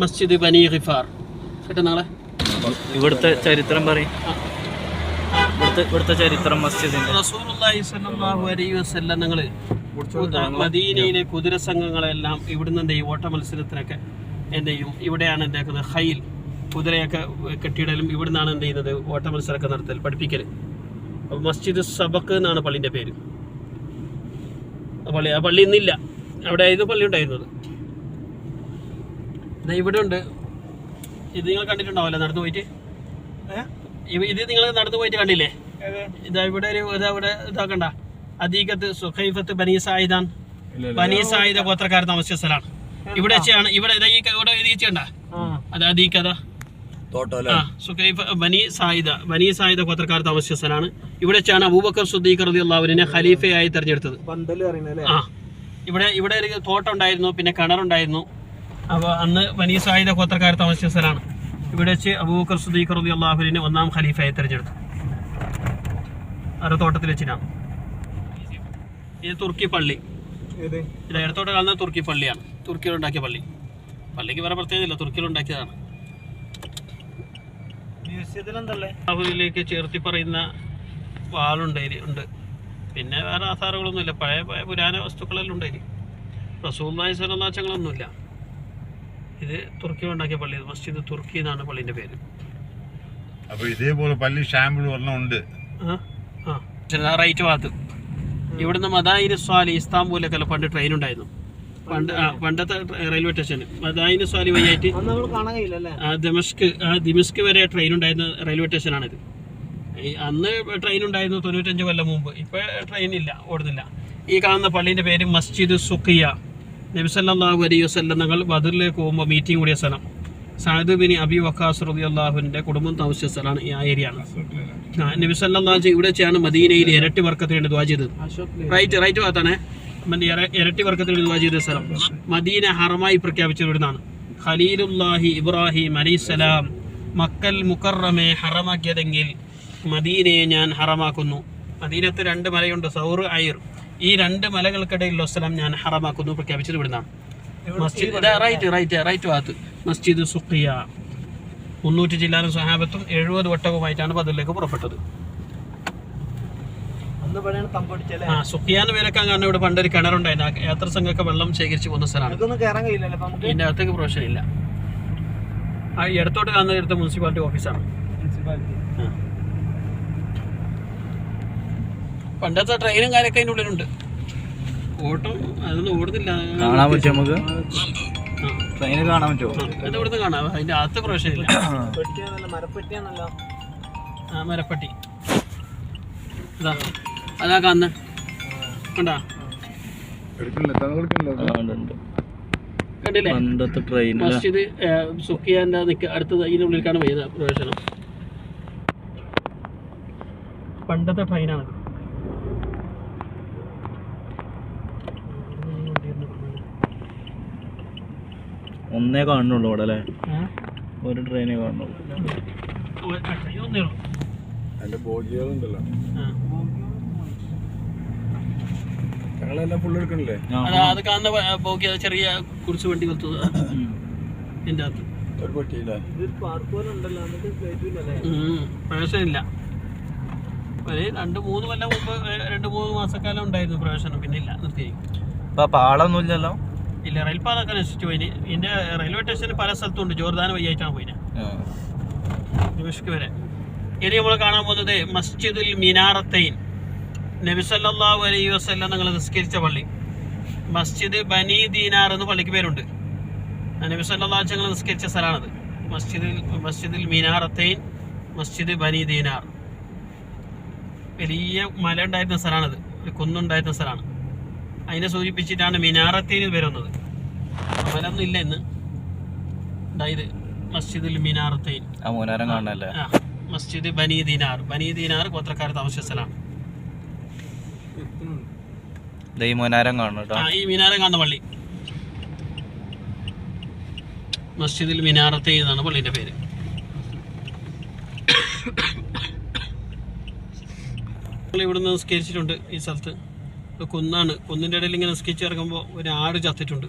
മസ്ജിദ് ബനി റിഫാർ കേട്ടോ നാളെ? ഇവിടുത്തെ ചരിത്രം പറയും. ഇവിടുത്തെ ഇവിടുത്തെ ചരിത്രം മസ്ജിദിന്റെ. റസൂലുള്ളാഹി സ്വല്ലല്ലാഹു അലൈഹി വസല്ലം നിങ്ങൾ മദീനയിലെ കുതിര സംഘങ്ങളെല്ലാം ഇവിടുന്ന് എന്ത് ചെയ്യും? ഓട്ട മത്സരത്തിനൊക്കെ എന്ത് ചെയ്യും? ഇവിടെയാണ് എന്താക്കുന്നത് ഹൈൽ. കുതിരയൊക്കെ കെട്ടിയിടലും ഇവിടുന്നാണ് എന്ത് ചെയ്യുന്നത്? ഓട്ട മത്സരമൊക്കെ നടത്തൽ പഠിപ്പിക്കൽ അപ്പോൾ മസ്ജിദ് സബക്ക് എന്നാണ് പള്ളിന്റെ പേര്. ആ പള്ളി ആ പള്ളി ഇന്നില്ല. അവിടെ ആയിരുന്നു പള്ളി ഉണ്ടായിരുന്നത്. ഇവിടെ ഉണ്ട് ഇത് നിങ്ങൾ കണ്ടിട്ടുണ്ടാവല്ലോ നടന്നു പോയിട്ട്? ഇത് നിങ്ങൾ നടന്നു പോയിട്ട് കണ്ടില്ലേ? ഇതാ ഇവിടെ ഒരു ഇതാ ഇവിടെ ഇതാക്കണ്ട. അദീകത്ത് സുഖൈഫത്ത് ബനി സായിദാൻ. ബനി സായിദ ഗോത്രക്കാർ താമസിച്ച സ്ഥലമാണ് ഇവിടെ വെച്ചാണ് ഇവിടെ ഇതാ ഈ ഇവിടെ എഴുതിച്ചുണ്ട അത് സുഖൈഫ ബനി സായിദ ബനി സായിദ ഗോത്രക്കാർ താമസിച്ച സ്ഥലമാണ് ഇവിടെ വെച്ചാണ് അബൂബക്കർ സുദ്ദീഖ് റതി അള്ളാഹുവിനെ ഖലീഫയായി തെരഞ്ഞെടുത്തത്. ആ. ഇവിടെ ഇവിടെ ഒരു തോട്ടം ഉണ്ടായിരുന്നു പിന്നെ കിണറുണ്ടായിരുന്നു. അപ്പോൾ അന്ന് വനീ സായുധ ഗോത്രക്കാർ താമസിച്ച സ്ഥലമാണ്. ഇവിടെ വെച്ച് അബൂബക്കർ സുദീഖർ റബി അള്ളാഹുലിന് ഒന്നാം ഖലീഫയായി തെരഞ്ഞെടുത്തു. അവരുടെ തോട്ടത്തിൽ വെച്ചിട്ടാണ്. ഇത് തുർക്കി പള്ളി. ഇത് ഇടത്തോട്ട് കാണുന്നത് തുർക്കി പള്ളിയാണ്. തുർക്കിയിൽ ഉണ്ടാക്കിയ പള്ളി. പള്ളിക്ക് വേറെ പ്രത്യേകതയില്ല തുർക്കിയിൽ ഉണ്ടാക്കിയതാണ്. രാഹുലിലേക്ക് ചേർത്തി പറയുന്ന വാളുണ്ട് ഉണ്ട്. പിന്നെ വേറെ ആധാരങ്ങളൊന്നുമില്ല. പഴയ പഴയ പുരാന വസ്തുക്കളെല്ലാം ഉണ്ട് ഇതിൽ റസൂല്ലായി സ്വലനാച്ചങ്ങളൊന്നുമില്ല ഇത് തുർക്കി ഉണ്ടാക്കിയ പള്ളി മസ്ജിദ് തുർക്കി എന്നാണ് പള്ളിന്റെ പേര്. അപ്പൊ ഇതേപോലെ പള്ളി ഷാമ്പിൾ ഒരെണ്ണം ഉണ്ട്. റൈറ്റ് ഭാഗത്ത്. ഇവിടുന്ന് മദായിന് സ്വാലി ഇസ്താംബൂലൊക്കെ പണ്ട് ട്രെയിൻ ഉണ്ടായിരുന്നു. പണ്ട് പണ്ടത്തെ റെയിൽവേ സ്റ്റേഷൻ മദായിന് സ്വാലി വഴിയായിട്ട് ദിമസ്ക് നമ്മൾ കാണാൻ കഴിയില്ലല്ലേ ആ ദിമസ്ക് ആ ദിമസ്ക് വരെ ട്രെയിൻ ഉണ്ടായിരുന്ന റെയിൽവേ സ്റ്റേഷനാണിത് അന്ന് ട്രെയിൻ ഉണ്ടായിരുന്നു തൊണ്ണൂറ്റഞ്ച് കൊല്ലം മുമ്പ്. ഇപ്പോൾ ട്രെയിൻ ഇല്ല ഓടുന്നില്ല. ഈ കാണുന്ന പള്ളീന്റെ പേര് മസ്ജിദ് സുഖിയ. നബിസല്ലാഹു അലൈ വസ്ലം ഞങ്ങൾ ബദറിലേക്ക് പോകുമ്പോൾ മീറ്റിംഗ് കൂടിയ സ്ഥലം. സാദ് ബിനി അബി വക്കാസ് റബി അള്ളാഹുവിന്റെ കുടുംബം താമസിച്ച സ്ഥലമാണ് ഈ ഏരിയ ആണ് നബിസല്ലാഹു ഇവിടെ വെച്ചാണ് മദീനയിൽ ഇരട്ടി വർക്കത്തിന് വേണ്ടി ദ്വാ ചെയ്തത്. റൈറ്റ് റൈറ്റ് ഭാഗത്താണ് ഇരട്ടി വർക്കത്തിന് ദുആ ചെയ്ത സ്ഥലം. മദീന ഹറമായി പ്രഖ്യാപിച്ചത് ഇവിടുന്നാണ്. ഖലീലുല്ലാഹി ഇബ്രാഹിം അലൈസലാം മക്കൽ മുക്കറമെ ഹറമാക്കിയതെങ്കിൽ മദീനയെ ഞാൻ ഹറമാക്കുന്നു. മദീനത്ത് രണ്ട് മലയുണ്ട് സൗർ അയർ. ഈ രണ്ട് മലകൾക്കിടയിലുള്ള സ്ഥലം ഞാൻ ഹറമാക്കുന്നു പ്രഖ്യാപിച്ചത് ഇവിടുന്നാണ്. മസ്ജിദ് റൈറ്റ് റൈറ്റ് റൈറ്റ് ഭാഗത്ത്. മസ്ജിദ് സുഖിയ. മുന്നൂറ്റി ജില്ലാലും സ്വഹാബത്തും എഴുപത് വട്ടവുമായിട്ടാണ് പതിലേക്ക് പുറപ്പെട്ടത്. ആ സുഖിയാന്ന് പേരൊക്കെ കാരണം ഇവിടെ പണ്ടൊരു കിണറുണ്ടായിരുന്നു. യാത്ര സംഘമൊക്കെ വെള്ളം ശേഖരിച്ച് പോകുന്ന സ്ഥലമാണ്. ഇതിന്റെ അകത്തേക്ക് പ്രൊഫഷൻ ഇല്ല ആ ഇടത്തോട്ട് കാണുന്ന ഇടത്ത് മുനിസിപ്പാലിറ്റി ഓഫീസാണ്. മുനിസിപ്പാലിറ്റി. ആ. പണ്ടത്തെ ട്രെയിനും കാര്യമൊക്കെ അതിന്റെ ഉള്ളിലുണ്ട്. ഓട്ടം അതൊന്നും ഓടുന്നില്ല. കാണാൻ പറ്റുമോ നമുക്ക്. ട്രെയിന് കാണാൻ പറ്റുമോ? അത് ഇവിടുന്ന് കാണാം. അതിന്റെ അകത്ത് പ്രൊഫഷൻ ഇല്ല. പെട്ടിയാന്നല്ല ആ മരപ്പട്ടി. ഇതാ. അതാ കാണുന്ന. കണ്ടാ. കണ്ടില്ലേ? പണ്ടത്തെ മസ്ജിദ് നിക്ക അടുത്തത് ഇതിനുള്ളിലേക്കാണ് പോയത് പ്രവേശനം. പണ്ടത്തെ ട്രെയിനാണ് ഒന്നേ കാണുന്നുള്ളൂ അവിടെ അല്ലേ? ഒരു ട്രെയിനേ കാണുന്നുള്ളൂ. ഉള്ളൂ അതിന്റെ ബോഗികളുണ്ടല്ലോ. ഞങ്ങളെല്ലാം എടുക്കണില്ലേ? അത് കാണുന്ന ചെറിയ കുറിച്ച് വണ്ടി അകത്ത്. ഒരു രണ്ട് മൂന്ന് കൊല്ലം മുമ്പ് രണ്ട് മൂന്ന് മാസക്കാലം ഉണ്ടായിരുന്നു പ്രവേശനം പിന്നെ ഇല്ല നിർത്തി ഇപ്പൊ പാളൊന്നും ഇല്ല റെയിൽപാതൊക്കെ നശിച്ചു പോയിന് ഇതിന്റെ റെയിൽവേ സ്റ്റേഷന് പല സ്ഥലത്തുണ്ട്. ജോർദാൻ വയ്യായിട്ടാണ് പോയിന്. വരെ. ഇനി നമ്മൾ കാണാൻ പോകുന്നത് മസ്ജിദുൽ മിനാറത്തൈൻ. നബി സല്ലല്ലാഹു വസ്ല്ലാം നിങ്ങൾ നിസ്കരിച്ച പള്ളി. മസ്ജിദ് ബനി ദീനാർ എന്ന് പള്ളിക്ക് പേരുണ്ട്. നബി വസല്ലം നിസ്കരിച്ച സ്ഥലമാണത്. മസ്ജിദിൽ മസ്ജിദിൽ മിനാറത്തൈൻ മസ്ജിദ് ബനി ദീനാർ. വലിയ മല ഉണ്ടായിരുന്ന സ്ഥലമാണത്. ഒരു കുന്നുണ്ടായിരുന്ന സ്ഥലമാണ്. അതിനെ സൂചിപ്പിച്ചിട്ടാണ് മിനാറത്തേന് വരുന്നത്. അമലൊന്നും ഇല്ല ഇന്ന്. അതായത് മസ്ജിദുൽ മിനാറത്തേൻ. മസ്ജിദ് ബനി ദീനാർ. ബനി ദീനാർ ഗോത്രക്കാർ താമസിച്ച സ്ഥലമാണ് ഈ മിനാരം കാണുന്ന പള്ളി. മസ്ജിദിൽ മിനാറത്തെ എന്നാണ് പള്ളിന്റെ പേര്. ഇവിടുന്ന് നിസ്കരിച്ചിട്ടുണ്ട് ഈ സ്ഥലത്ത്. ഇത് കുന്നാണ്. കുന്നിന്റെ ഇടയിൽ ഇങ്ങനെ സ്കെച്ച് ഇറങ്ങുമ്പോൾ ഒരു ആട് ചത്തിട്ടുണ്ട്.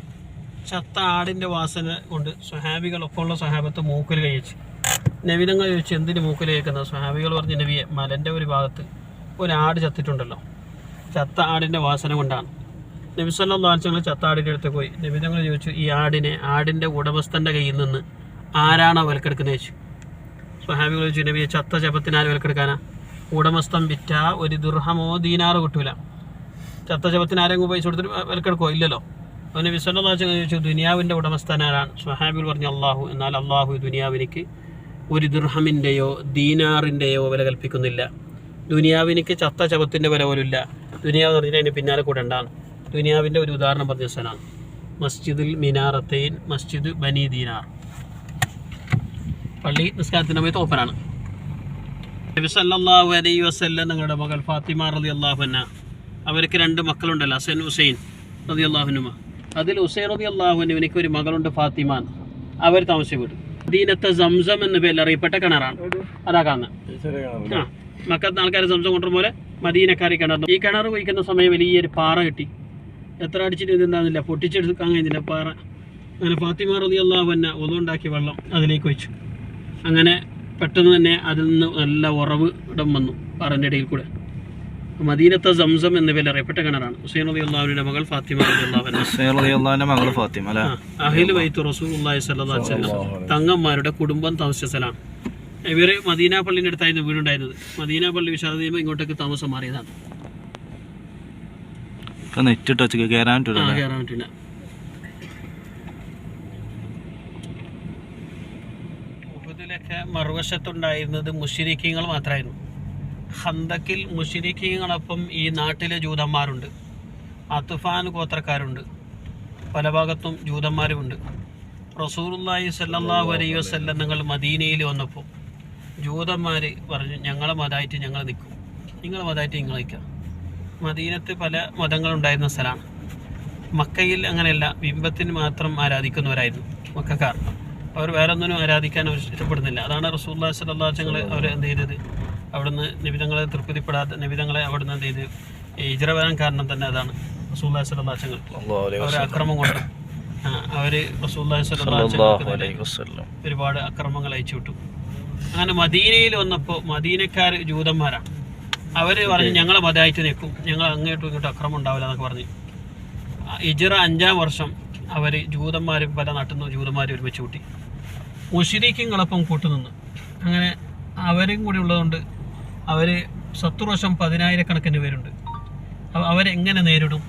ചത്ത ആടിന്റെ വാസന കൊണ്ട് സ്വഹാബികൾ ഒപ്പമുള്ള സ്വഹാബത്ത് മൂക്കിൽ കഴിച്ചു. നവീനങ്ങൾ ചോദിച്ചു എന്തിന് മൂക്കിൽ കഴിക്കുന്നത്? സ്വഹാബികൾ പറഞ്ഞു നബിയെ മലന്റെ ഒരു ഭാഗത്ത് ഒരു ആട് ചത്തിട്ടുണ്ടല്ലോ. ചത്ത ആടിന്റെ വാസന കൊണ്ടാണ്. നബി സല്ലാച്ചങ്ങൾ ചത്ത ആടിന്റെ അടുത്ത് പോയി. നബിതങ്ങൾ ചോദിച്ചു ഈ ആടിനെ ആടിന്റെ ഉടമസ്ഥന്റെ കയ്യിൽ നിന്ന് ആരാണോ വിലക്കെടുക്കുന്നത് ചോദിച്ചു. സ്വഹാബികൾ ചോദിച്ചു നബിയെ ചത്ത ജപത്തിന് ആര് വിലക്കെടുക്കാനാ? ഉടമസ്ഥൻ വിറ്റ ഒരു ദുർഹമോ ദീനാറോ കിട്ടൂല. ചത്ത ജപത്തിന് ആരെങ്കിലും പൈസ കൊടുത്തിട്ട് വിലക്കെടുക്കോ ഇല്ലല്ലോ. അവന് വിശ്വനാഥ ചോദിച്ചു. ദുനിയാവിന്റെ ഉടമസ്ഥനാരാണ് സുഹാബിൽ പറഞ്ഞു അള്ളാഹു എന്നാൽ അള്ളാഹു ദുനിയാവിനിക്ക് ഒരു ദുർഹമിന്റെയോ ദീനാറിന്റെയോ വില കൽപ്പിക്കുന്നില്ല. ദുനിയാവിനിക്ക് ചത്ത ചവത്തിന്റെ വില പോലും ഇല്ല ദുനിയാവ് പറഞ്ഞാൽ അതിന് പിന്നാലെ കൂടെ ഉണ്ടാണ് ദുനിയാവിന്റെ ഒരു ഉദാഹരണം പറഞ്ഞ സ്ഥലമാണ് മസ്ജിദുൽ മിനാറത്തൈൻ മസ്ജിദ് ബനി ദീനാർ. പള്ളി നിസ്കാരത്തിന്റെ സമയത്ത് സല്ലല്ലാഹു അലൈഹി വസല്ലം നിങ്ങളുടെ മകൾ ഫാത്തിമ റളിയല്ലാഹു അൻഹ അവർക്ക് രണ്ട് മക്കളുണ്ടല്ലോ ഹസൻ ഹുസൈൻ റളിയല്ലാഹുനുമ അതിൽ ഹുസൈൻ റളിയല്ലാഹുനുവിനിക്ക് ഒരു മകളുണ്ട് ഫാത്തിമ എന്ന്. അവർ വീട് ദീനത്തെ സംസം എന്ന പേരിൽ അറിയപ്പെട്ട കിണറാണ്. അതാ കാണുന്നത് ആ മക്കത്ത് ആൾക്കാർ സംസം കൊണ്ടുവരും പോലെ മദീനക്കാരി കിണർ ഈ കിണർ കുഴിക്കുന്ന സമയം വലിയൊരു പാറ കിട്ടി. എത്ര അടിച്ചിട്ട് ഇതെന്താന്നില്ല പൊട്ടിച്ചെടുക്കാൻ കഴിഞ്ഞില്ല പാറ. അങ്ങനെ ഫാത്തിമ റളിയല്ലാഹു അൻഹ ഒതുണ്ടാക്കി വെള്ളം അതിലേക്ക് വെച്ചു അങ്ങനെ പെട്ടെന്ന് തന്നെ അതിൽ നിന്ന് നല്ല ഉറവ് ഇടം വന്നു. പാറന്റെ ഇടയിൽ കൂടെ. മദീനത്തെ സംസം എന്ന പേരിൽ അറിയപ്പെട്ട കിണറാണ് ഹുസൈൻ അലി അള്ളാഹുവിന്റെ മകൾ ഫാത്തിമ അലി അള്ളാഹിന്റെ മകൾ ഫാത്തിമ അഹിൽ വൈത്ത് റസൂൽ തങ്ങന്മാരുടെ കുടുംബം താമസിച്ച സ്ഥലമാണ്. ഇവർ മദീന പള്ളിന്റെ അടുത്തായിരുന്നു വീടുണ്ടായിരുന്നത്. മദീന പള്ളി വിശാല ഇങ്ങോട്ടേക്ക് താമസം മാറിയതാണ്. നെറ്റ് കയറാൻ കയറാൻ പറ്റില്ല മറുവശത്തുണ്ടായിരുന്നത് മുഷിരിക്കങ്ങൾ മാത്രമായിരുന്നു. ഹന്തക്കിൽ മുഷിരിക്കീങ്ങളൊപ്പം ഈ നാട്ടിലെ ജൂതന്മാരുണ്ട്. അത്തുഫാൻ ഗോത്രക്കാരുണ്ട്. പല ഭാഗത്തും ജൂതന്മാരുമുണ്ട്. റസൂലുള്ളാഹി സല്ലാ അലൈഹി വസ്ല്ലം നിങ്ങൾ മദീനയിൽ വന്നപ്പോൾ ജൂതന്മാർ പറഞ്ഞു ഞങ്ങളെ മതമായിട്ട് ഞങ്ങൾ നിൽക്കും. നിങ്ങൾ മതമായിട്ട് നിങ്ങൾ നിൽക്കുക മദീനത്ത് പല മതങ്ങളുണ്ടായിരുന്ന സ്ഥലമാണ്. മക്കയിൽ അങ്ങനെയല്ല ബിംബത്തിന് മാത്രം ആരാധിക്കുന്നവരായിരുന്നു മക്കാർ. അവർ വേറെ ഒന്നിനും ആരാധിക്കാൻ അവർ ഇഷ്ടപ്പെടുന്നില്ല. അതാണ് റസൂല്ലാ സല്ലാച്ചങ്ങൾ അവർ എന്ത് ചെയ്തത്? അവിടുന്ന് നിബിതങ്ങളെ തൃപ്തിപ്പെടാത്ത നിബിതങ്ങളെ അവിടുന്ന് എന്ത് ചെയ്ത്? ഇജറ വരാൻ കാരണം തന്നെ അതാണ്. റസൂല്ലാ സല്ലാച്ചങ്ങൾ അവരെ അക്രമം കൊണ്ട്. അവർ റസൂല്ലാ സല്ലാച്ചങ്ങൾക്ക് വസല്ലം ഒരുപാട് അക്രമങ്ങൾ അയച്ചു വിട്ടു. അങ്ങനെ മദീനയിൽ വന്നപ്പോൾ മദീനക്കാർ ജൂതന്മാരാണ്. അവർ പറഞ്ഞു ഞങ്ങളെ മതമായിട്ട് നിൽക്കും. ഞങ്ങൾ അങ്ങോട്ടും ഇങ്ങോട്ടും അക്രമം ഉണ്ടാവില്ല എന്നൊക്കെ പറഞ്ഞു. ഇജറ അഞ്ചാം വർഷം അവർ ജൂതന്മാരും പല നാട്ടിൽ നിന്ന് ജൂതന്മാരും ഒരുമിച്ച് കൂട്ടി. മുഷിരിക്കുകളൊപ്പം കൂട്ടുനിന്നു. അങ്ങനെ അവരും കൂടി ഉള്ളതുകൊണ്ട് അവർ ശത്രുവശം പതിനായിരക്കണക്കിന് പേരുണ്ട്. അവരെങ്ങനെ നേരിടും?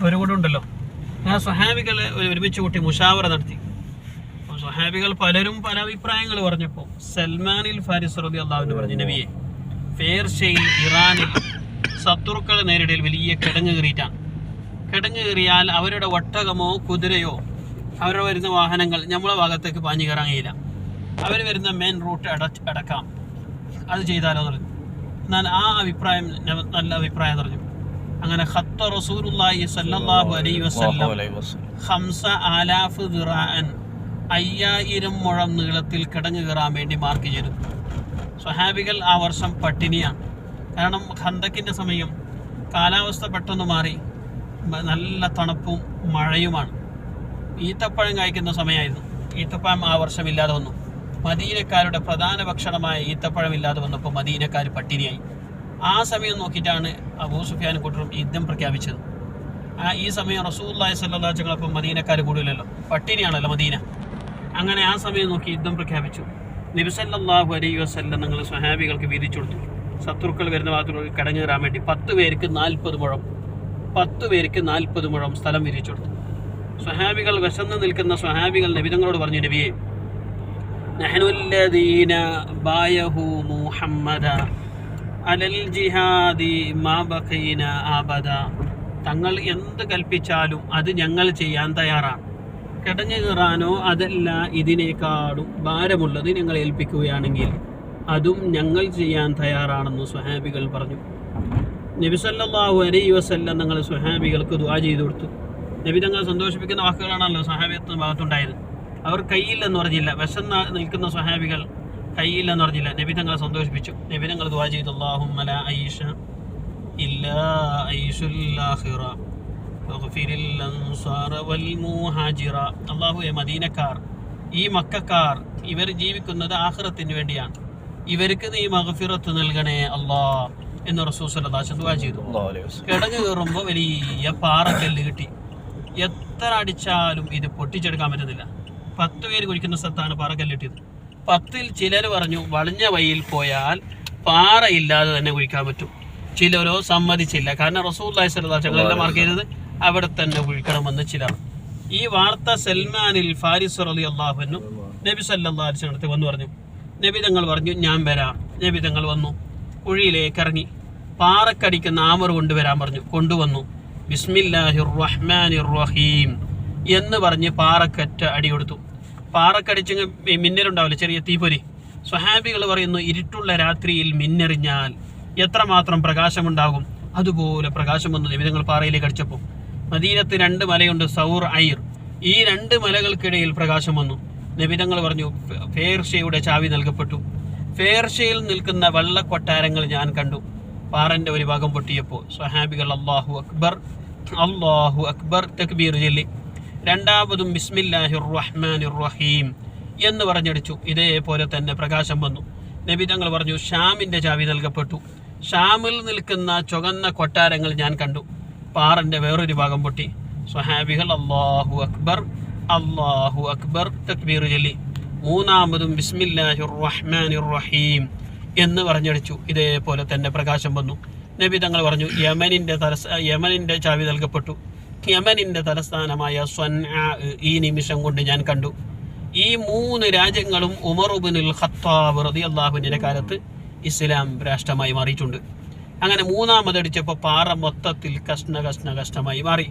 അവരും കൂടെ ഉണ്ടല്ലോ. ആ സ്വഹാബികളെ ഒരുമിച്ച് കൂട്ടി മുഷാവറ നടത്തി. അപ്പോൾ സ്വഹാബികൾ പലരും പല അഭിപ്രായങ്ങൾ പറഞ്ഞപ്പോൾ സൽമാനിൽ ഫാരിസ് റബി അള്ളാഹുവിന് പറഞ്ഞു നബിയെ ഫേർഷയിൽ ഇറാനിൽ ശത്രുക്കളെ നേരിടൽ വലിയ കിടങ്ങ് കയറിയിട്ടാണ്. കിടങ്ങ് കയറിയാൽ അവരുടെ ഒട്ടകമോ കുതിരയോ അവരുടെ വരുന്ന വാഹനങ്ങൾ നമ്മളെ ഭാഗത്തേക്ക് പാഞ്ഞു കയറാൻ കഴിയില്ല. അവർ വരുന്ന മെയിൻ റൂട്ട് അട അടക്കാം. അത് ചെയ്താലോ പറഞ്ഞു. എന്നാൽ ആ അഭിപ്രായം നല്ല അഭിപ്രായം പറഞ്ഞു. അങ്ങനെ ഖത്ത റസൂലുള്ളാഹി സല്ലല്ലാഹു അലൈഹി വസല്ലം ഹംസ ആലാഫ് ദിറാൻ അയ്യായിരം മുഴം നീളത്തിൽ കിടങ്ങ് കയറാൻ വേണ്ടി മാർക്ക് ചെയ്തു. സ്വഹാബികൾ ആ വർഷം പട്ടിണിയാണ്. കാരണം ഖന്തക്കിന്റെ സമയം കാലാവസ്ഥ പെട്ടെന്ന് മാറി നല്ല തണുപ്പും മഴയുമാണ്. ഈത്തപ്പഴം കായ്ക്കുന്ന സമയമായിരുന്നു. ഈത്തപ്പഴം ആ വർഷം ഇല്ലാതെ വന്നു. മദീനക്കാരുടെ പ്രധാന ഭക്ഷണമായ ഈത്തപ്പഴം ഇല്ലാതെ വന്നപ്പോൾ മദീനക്കാർ പട്ടിണിയായി. ആ സമയം നോക്കിയിട്ടാണ് അബൂ സുഫിയാൻ കൂട്ടരും യുദ്ധം പ്രഖ്യാപിച്ചത്. ആ ഈ സമയം റസൂല്ലായി സല്ലാച്ചങ്ങളപ്പം മദീനക്കാർ കൂടുതലല്ലോ പട്ടിണിയാണല്ലോ മദീന. അങ്ങനെ ആ സമയം നോക്കി യുദ്ധം പ്രഖ്യാപിച്ചു. നബിസല്ലാഹു അലൈഹി വസല്ലം നിങ്ങൾ സ്വഹാബികൾക്ക് വീതിച്ചു കൊടുത്തു ശത്രുക്കൾ വരുന്ന ഭാഗത്തുള്ള കടഞ്ഞു കയറാൻ വേണ്ടി പത്ത് പേർക്ക് നാൽപ്പത് മുഴം പത്ത് പേർക്ക് നാൽപ്പത് മുഴം സ്ഥലം വിരിച്ചു കൊടുത്തു. സ്വഹാബികൾ വിശന്ന് നിൽക്കുന്ന സ്വഹാബികൾ നബിതങ്ങളോട് പറഞ്ഞു നബിയെ നഹ്നുല്ലദീന ബായഹു മുഹമ്മദ അലൽ ജിഹാദി മാ ബഖീന ആബദ തങ്ങൾ എന്ത് കൽപ്പിച്ചാലും അത് ഞങ്ങൾ ചെയ്യാൻ തയ്യാറാണ്. കിടഞ്ഞു കയറാനോ അതല്ല ഇതിനേക്കാളും ഭാരമുള്ളത് ഞങ്ങൾ ഏൽപ്പിക്കുകയാണെങ്കിൽ അതും ഞങ്ങൾ ചെയ്യാൻ തയ്യാറാണെന്ന് സുഹാബികൾ പറഞ്ഞു. നബിസല്ലാഹു അലൈ വസല്ലം നിങ്ങൾ സുഹാബികൾക്ക് ദുആ ചെയ്തു കൊടുത്തു. നബി തങ്ങൾ സന്തോഷിപ്പിക്കുന്ന വാക്കുകളാണല്ലോ സുഹാബിയത്തിന് ഭാഗത്തുണ്ടായത്. അവർ കയ്യില്ലെന്ന് പറഞ്ഞില്ല. വിശന്ന നിൽക്കുന്ന സ്വഹാബികൾ കയ്യില്ലെന്ന് പറഞ്ഞില്ല. നബി തങ്ങളെ സന്തോഷിപ്പിച്ചു. നബി തങ്ങൾ ദുആ ചെയ്തു. അല്ലാഹുമ്മ ലാ ഐഷ ഇല്ലാ മദീനക്കാർ ഈ മക്കാർ ഇവർ ജീവിക്കുന്നത് ആഹ്റത്തിന് വേണ്ടിയാണ്. ഇവർക്ക് നീ മഹഫിറത്ത് നൽകണേ അള്ളാ എന്ന് റസൂസ് ദുആ ചെയ്തു. കിടങ്ങ് കയറുമ്പോൾ വലിയ പാറക്കല്ല് കിട്ടി. എത്ര അടിച്ചാലും ഇത് പൊട്ടിച്ചെടുക്കാൻ പറ്റുന്നില്ല. പത്ത് പേര് കുഴിക്കുന്ന സ്ഥലത്താണ് പാറ കല്ലെട്ടിയത്. പത്തിൽ ചിലർ പറഞ്ഞു വളഞ്ഞ വഴിയിൽ പോയാൽ പാറയില്ലാതെ തന്നെ കുഴിക്കാൻ പറ്റും. ചിലരോ സമ്മതിച്ചില്ല. കാരണം റസൂല്ലായി മാർക്ക് ചെയ്തത് അവിടെ തന്നെ കുഴിക്കണമെന്ന് ചിലർ. ഈ വാർത്ത സൽമാനിൽ ഫാരിസ് അലി അള്ളാഹുവിനും നബി സല്ലാ അടുത്ത് വന്നു പറഞ്ഞു. നബി തങ്ങൾ പറഞ്ഞു ഞാൻ വരാം. നബി തങ്ങൾ വന്നു. കുഴിയിലേക്ക് ഇറങ്ങി. പാറക്കടിക്കുന്ന ആമർ കൊണ്ടുവരാൻ പറഞ്ഞു. കൊണ്ടുവന്നു. ബിസ്മില്ലാഹിർ റഹ്മാനിർ റഹീം എന്ന് പറഞ്ഞ് പാറക്കറ്റ അടി പാറക്കടിച്ച് മിന്നലുണ്ടാവില്ല? ചെറിയ തീപ്പൊരി. സ്വഹാബികൾ പറയുന്നു ഇരുട്ടുള്ള രാത്രിയിൽ മിന്നെറിഞ്ഞാൽ എത്രമാത്രം പ്രകാശമുണ്ടാകും? അതുപോലെ പ്രകാശം വന്നു. നിമിതങ്ങൾ പാറയിലേക്ക് അടിച്ചപ്പോൾ മദീനത്ത് രണ്ട് മലയുണ്ട് സൗർ ഐർ. ഈ രണ്ട് മലകൾക്കിടയിൽ പ്രകാശം വന്നു. നിബിതങ്ങൾ പറഞ്ഞു ഫേർഷയുടെ ചാവി നൽകപ്പെട്ടു. ഫേർഷയിൽ നിൽക്കുന്ന വെള്ള കൊട്ടാരങ്ങൾ ഞാൻ കണ്ടു. പാറന്റെ ഒരു ഭാഗം പൊട്ടിയപ്പോൾ സ്വഹാബികൾ അള്ളാഹു അക്ബർ അള്ളാഹു അക്ബർ തക്ബീർ ചൊല്ലി. രണ്ടാമതും ബിസ്മില്ലാഹിർ റഹ്മാനിർ റഹീം എന്ന് പറഞ്ഞടിച്ചു. ഇതേപോലെ തന്നെ പ്രകാശം വന്നു. നബി തങ്ങൾ പറഞ്ഞു ഷാമിന്റെ ചാവി നൽകപ്പെട്ടു. ഷാമിൽ നിൽക്കുന്ന ചുവന്ന കൊട്ടാരങ്ങൾ ഞാൻ കണ്ടു. പാറന്റെ വേറൊരു ഭാഗം പൊട്ടി. സ്വഹാബികൾ അള്ളാഹു അക്ബർ അള്ളാഹു അക്ബർ തക്ബീർ ചൊല്ലി. മൂന്നാമതും ബിസ്മില്ലാഹിർ റഹ്മാനിർ റഹീം എന്ന് പറഞ്ഞടിച്ചു. ഇതേപോലെ തന്നെ പ്രകാശം വന്നു. നബി തങ്ങൾ പറഞ്ഞു യമനിന്റെ തലസ് യമനിന്റെ ചാവി നൽകപ്പെട്ടു. യമനിന്റെ തലസ്ഥാനമായ ഈ നിമിഷം കൊണ്ട് ഞാൻ കണ്ടു. ഈ മൂന്ന് രാജ്യങ്ങളും ഉമറുബിനുൽ ഖത്താബ് റളിയല്ലാഹുവിന്റെ കാലത്ത് ഇസ്ലാം രാഷ്ട്രമായി മാറിയിട്ടുണ്ട്. അങ്ങനെ മൂന്നാമതടിച്ചപ്പോൾ പാറ മൊത്തത്തിൽ കഷ്ണ കഷ്ണ കഷ്ണമായി മാറി.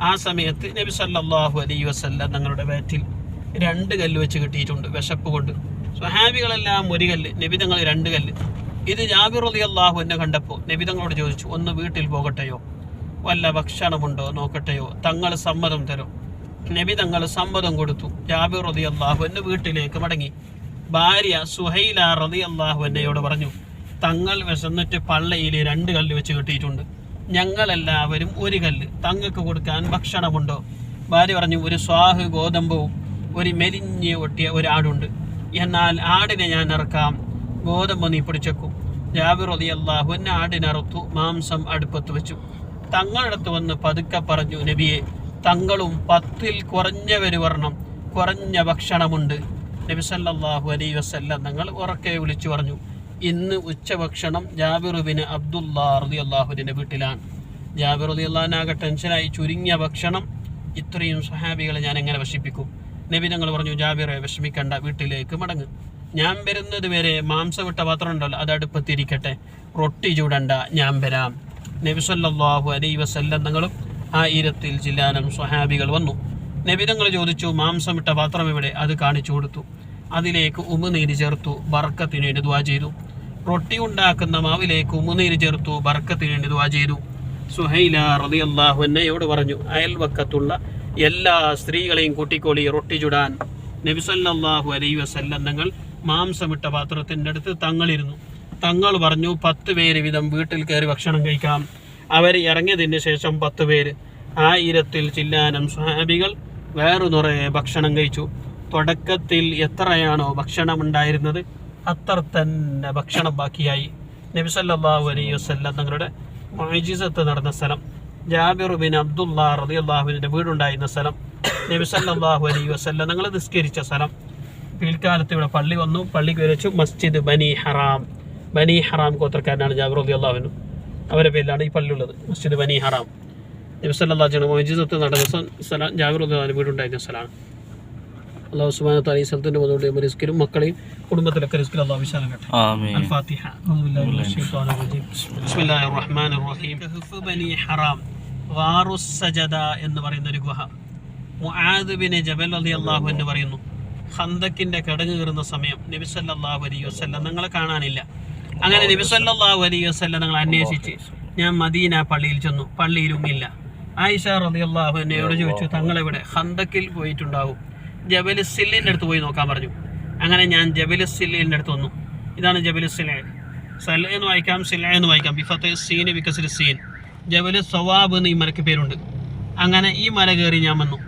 ആ സമയത്ത് നബി സല്ലാഹു അലൈ വസല്ല തങ്ങളുടെ വേറ്റിൽ രണ്ട് കല്ല് വെച്ച് കിട്ടിയിട്ടുണ്ട് വിശപ്പ് കൊണ്ട്. സ്വഹാബികളെല്ലാം ഒരു കല്ല് നബി തങ്ങൾ രണ്ട് കല്ല്. ഇത് ജാബിർ അലി അള്ളാഹു എന്നെ കണ്ടപ്പോൾ നബി തങ്ങളോട് ചോദിച്ചു ഒന്ന് വീട്ടിൽ പോകട്ടെയോ? വല്ല ഭക്ഷണമുണ്ടോ നോക്കട്ടെയോ? തങ്ങൾ സമ്മതം തരും. നബി തങ്ങൾ സമ്മതം കൊടുത്തു. ജാബിർ റതി അള്ളാഹു എന്നെ വീട്ടിലേക്ക് മടങ്ങി. ഭാര്യ സുഹൈല റതി അള്ളാഹു എന്നയോട് പറഞ്ഞു തങ്ങൾ വിശന്നിട്ട് പള്ളയിൽ രണ്ട് കല്ല് വെച്ച് കിട്ടിയിട്ടുണ്ട്. ഞങ്ങളെല്ലാവരും ഒരു കല്ല്. തങ്ങൾക്ക് കൊടുക്കാൻ ഭക്ഷണമുണ്ടോ? ഭാര്യ പറഞ്ഞു ഒരു സ്വാഹ് ഗോതമ്പവും ഒരു മെലിഞ്ഞ് ഒട്ടിയ ഒരാടുണ്ട്. എന്നാൽ ആടിനെ ഞാൻ ഇറക്കാം ഗോതമ്പ് നീ പിടിച്ചേക്കും. ജാബിർ റതി അള്ളാഹു ആടിനറുത്തു മാംസം അടുപ്പത്ത് വെച്ചു. തങ്ങളടുത്ത് വന്ന് പതുക്കെ പറഞ്ഞു നബിയെ തങ്ങളും പത്തിൽ കുറഞ്ഞവര് വരണം കുറഞ്ഞ ഭക്ഷണമുണ്ട്. നബി സല്ലല്ലാഹു അലൈഹി വസല്ലം തങ്ങൾ ഉറക്കെ വിളിച്ചു പറഞ്ഞു ഇന്ന് ഉച്ചഭക്ഷണം ജാബിറുബിന് അബ്ദുല്ലാ റതി അള്ളാഹുവിന്റെ വീട്ടിലാണ്. ജാബിർ റതി ടെൻഷനായി ചുരുങ്ങിയ ഭക്ഷണം? ഇത്രയും സഹാബികളെ ഞാൻ എങ്ങനെ വശിപ്പിക്കും നബി തങ്ങൾ പറഞ്ഞു ജാബിറെ വിഷമിക്കേണ്ട വീട്ടിലേക്ക് മടങ്ങ്. ഞാൻ വരുന്നത് വരെ മാംസവിട്ട പാത്രം ഉണ്ടല്ലോ അത് അടുപ്പത്തിരിക്കട്ടെ. റൊട്ടി ചൂടണ്ട ഞാൻ വരാം. നബി അലൈ വസല്ലങ്ങളും ആ ഈരത്തിൽ ജില്ലാനും സ്വഹാബികൾ വന്നു. നബിതങ്ങൾ ചോദിച്ചു മാംസമിട്ട പാത്രം ഇവിടെ അത് കാണിച്ചു കൊടുത്തു. അതിലേക്ക് ഉമുനീര് ചേർത്തു ബർക്കത്തിന് വേണ്ടി ദുവാ ചെയ്തു. റൊട്ടി ഉണ്ടാക്കുന്ന മാവിലേക്ക് ഉമുനീര് ചേർത്തു ബർക്കത്തിന് വേണ്ടി ദുവാ ചെയ്തു. സുഹൈല റളിയല്ലാഹു അൻഹയോട് പറഞ്ഞു അയൽവക്കത്തുള്ള എല്ലാ സ്ത്രീകളെയും കൂട്ടിക്കോളി റൊട്ടി ചുടാൻ. നബി അലൈ വസല്ലങ്ങൾ മാംസമിട്ട പാത്രത്തിന്റെ അടുത്ത് തങ്ങളിരുന്നു. തങ്ങൾ പറഞ്ഞു പത്ത് പേര് വീതം വീട്ടിൽ കയറി ഭക്ഷണം കഴിക്കാം അവർ ഇറങ്ങിയതിന് ശേഷം പത്ത് പേര് ആയിരത്തിൽ ചില്ലാനം സ്വഹാബികൾ വേറെ നിറയെ ഭക്ഷണം കഴിച്ചു. തുടക്കത്തിൽ എത്രയാണോ ഭക്ഷണം ഉണ്ടായിരുന്നത് അത്ര തന്നെ ഭക്ഷണം ബാക്കിയായി. നബി സല്ലല്ലാഹു അലൈഹി വസല്ലം തങ്ങളുടെ മൈജിസത്ത് നടന്ന സ്ഥലം. ജാബിർ ബിൻ അബ്ദുല്ലാ അള്ളാഹുവിന്റെ വീടുണ്ടായിരുന്ന സ്ഥലം. നബിസല്ലാഹു അലൈ വസല്ലം തങ്ങൾ നിസ്കരിച്ച സ്ഥലം. പിൽക്കാലത്ത് ഇവിടെ പള്ളി വന്നു. പള്ളിക്ക് വരച്ചു മസ്ജിദ് ബനി ഹറാം. ബനി ഹറാം ഗോത്രക്കാരനാണ് ജാബിർ അലി അള്ളാഹുവിന് അവരുടെ പേരിലാണ് ഈ പള്ളിയുള്ളത്. മസ്ജിദ് ബനി ഹറാം. നബിസല്ലാ ജന മൊയ്ജിസത്ത് നടന്ന സ്ഥലം ജാബിർ അള്ളാഹുവിന് വീടുണ്ടായിരുന്ന സ്ഥലമാണ് അള്ളാഹു സുബാന താലി സ്ഥലത്തിന്റെ മുതലോട്ട് നമ്മൾ റിസ്കിലും മക്കളെയും കുടുംബത്തിലൊക്കെ റിസ്കിൽ അള്ളാഹു വിശാലം കട്ടെ ഹറാം. സജദ എന്ന് പറയുന്ന ഒരു ഗുഹ. മുആദ്ബിനെ ജബൽ അലി അള്ളാഹു എന്ന് പറയുന്നു. ഹന്തക്കിന്റെ കിടങ്ങ് കയറുന്ന സമയം നബിസല്ലാഹു അലൈ വസ്ല്ലാം നിങ്ങളെ കാണാനില്ല. അങ്ങനെ നബി സല്ലല്ലാഹു അലൈഹി വസല്ലം നിങ്ങൾ അന്വേഷിച്ച് ഞാൻ മദീന പള്ളിയിൽ ചെന്നു. പള്ളിയിലും ഇല്ല. ആയിഷ റളിയല്ലാഹു എവിടെ ചോദിച്ചു തങ്ങളെവിടെ ഹന്തക്കിൽ പോയിട്ടുണ്ടാവും. ജബൽ സില്ലിന്റെ അടുത്ത് പോയി നോക്കാൻ പറഞ്ഞു. അങ്ങനെ ഞാൻ ജബൽ സില്ലിന്റെ അടുത്ത് വന്നു. ഇതാണ് ജബൽ സില എന്ന് വായിക്കാം സില എന്ന് വായിക്കാം. ബിഫത്ത് സീൻ വികസിൽ സീൻ. ജബൽ സവാബ് എന്ന് ഈ മലക്ക് പേരുണ്ട്. അങ്ങനെ ഈ മല കയറി ഞാൻ വന്നു.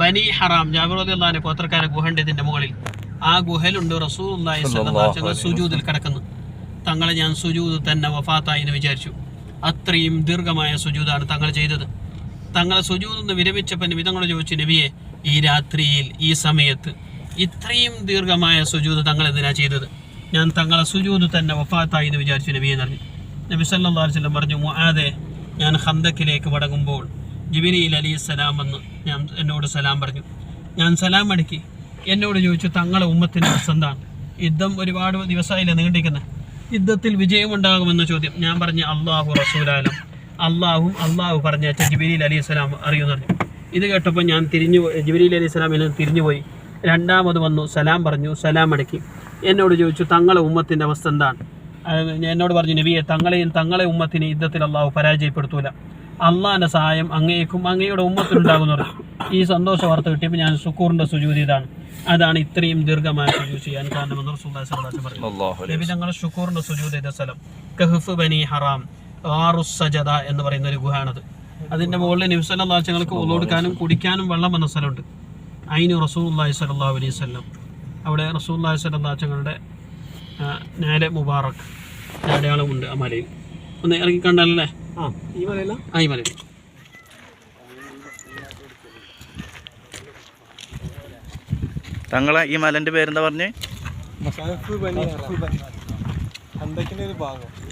ബനി ഹറാം ജാബിർ അള്ളാഹിന്റെ പോത്രക്കാരെ ഗുഹന്റെ ഇതിന്റെ മുകളിൽ. ആ ഗുഹയിലുണ്ട് റസൂൽ സുജൂദിൽ കിടക്കുന്നു. തങ്ങളെ ഞാൻ സുജൂത് തന്നെ വഫാത്തായി എന്ന് വിചാരിച്ചു. അത്രയും ദീർഘമായ സുജൂതാണ് തങ്ങൾ ചെയ്തത്. തങ്ങളെ സുജൂത് നിന്ന് വിരമിച്ചപ്പോൾ തങ്ങളോട് ചോദിച്ചു നബിയെ ഈ രാത്രിയിൽ ഈ സമയത്ത് ഇത്രയും ദീർഘമായ സുജൂത് തങ്ങൾ എന്തിനാ ചെയ്തത്? ഞാൻ തങ്ങളെ സുജൂത് തന്നെ വഫാത്തായി എന്ന് വിചാരിച്ചു നബിയെ പറഞ്ഞു. നബി അലൈഹി വസല്ലം പറഞ്ഞു അതെ ഞാൻ ഹന്തക്കിലേക്ക് മടങ്ങുമ്പോൾ ജിബിലിയിൽ അലി സലാം എന്ന് ഞാൻ എന്നോട് സലാം പറഞ്ഞു. ഞാൻ സലാം അടുക്കി. എന്നോട് ചോദിച്ചു തങ്ങളെ ഉമ്മത്തിന്റെ അവസ്ഥ എന്താണ് യുദ്ധം ഒരുപാട് ദിവസമായില്ല നീണ്ടിരിക്കുന്നത് യുദ്ധത്തിൽ വിജയമുണ്ടാകുമെന്ന ചോദ്യം. ഞാൻ പറഞ്ഞ അള്ളാഹു റസൂലാലം അള്ളാഹും അള്ളാഹു പറഞ്ഞ ജിബിലി അലി സ്വലാം അറിയുന്നു പറഞ്ഞു. ഇത് കേട്ടപ്പോൾ ഞാൻ തിരിഞ്ഞു ജിബിരിൽ അലി സ്വലാമിൽ നിന്ന് തിരിഞ്ഞുപോയി രണ്ടാമത് വന്നു സലാം പറഞ്ഞു സലാം അടക്കി. എന്നോട് ചോദിച്ചു തങ്ങളെ ഉമ്മത്തിന്റെ അവസ്ഥ എന്താണ്? എന്നോട് പറഞ്ഞു നബിയെ തങ്ങളെയും തങ്ങളെ ഉമ്മത്തിനെ യുദ്ധത്തിൽ അള്ളാഹു പരാജയപ്പെടുത്തൂല. അള്ളാഹിന്റെ സഹായം അങ്ങേക്കും അങ്ങയുടെ ഉമ്മത്തിനുണ്ടാകുന്നു ഈ സന്തോഷ വാർത്ത കിട്ടിയപ്പോൾ ഞാൻ സുക്കൂറിന്റെ സുജൂതി ഇതാണ്. അതാണ് ഇത്രയും ദീർഘമായ സുജൂ ചെയ്യാൻ പറഞ്ഞു. നബി തങ്ങൾ ഷുക്കൂറിന്റെ സുജൂദ് ചെയ്ത സ്ഥലം കഹ്ഫ് ബനി ഹറാം സജദ എന്ന് പറയുന്ന ഒരു ഗുഹാണത് അതിന്റെ മുകളിൽ നബിസല്ലാ ഞങ്ങൾക്ക് ഉള്ളൊടുക്കാനും കുടിക്കാനും വെള്ളം വന്ന സ്ഥലമുണ്ട്. അയിന് റസൂല്ലാഹി സ്വല്ലല്ലാഹു അലൈഹി സ്വല്ലം അവിടെ റസൂല്ലാഹി സ്വല്ലല്ലാഹു ഞങ്ങളുടെ നേരെ മുബാറക് അടയാളമുണ്ട് ആ മലയിൽ. ഒന്ന് ഇറങ്ങി കണ്ടല്ലേ ആ ഈ മലയിലാണ് ആ ഈ മലയിൽ. തങ്ങളെ ഈ മലന്റെ പേരെന്താ പറഞ്ഞേ? കഹഫ്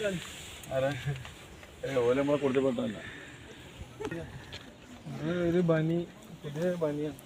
ബനി ഹന്തക്കിന്റെ ഒരു ഭാഗം ഒരു ബനി പുതിയ ബനിയാണ്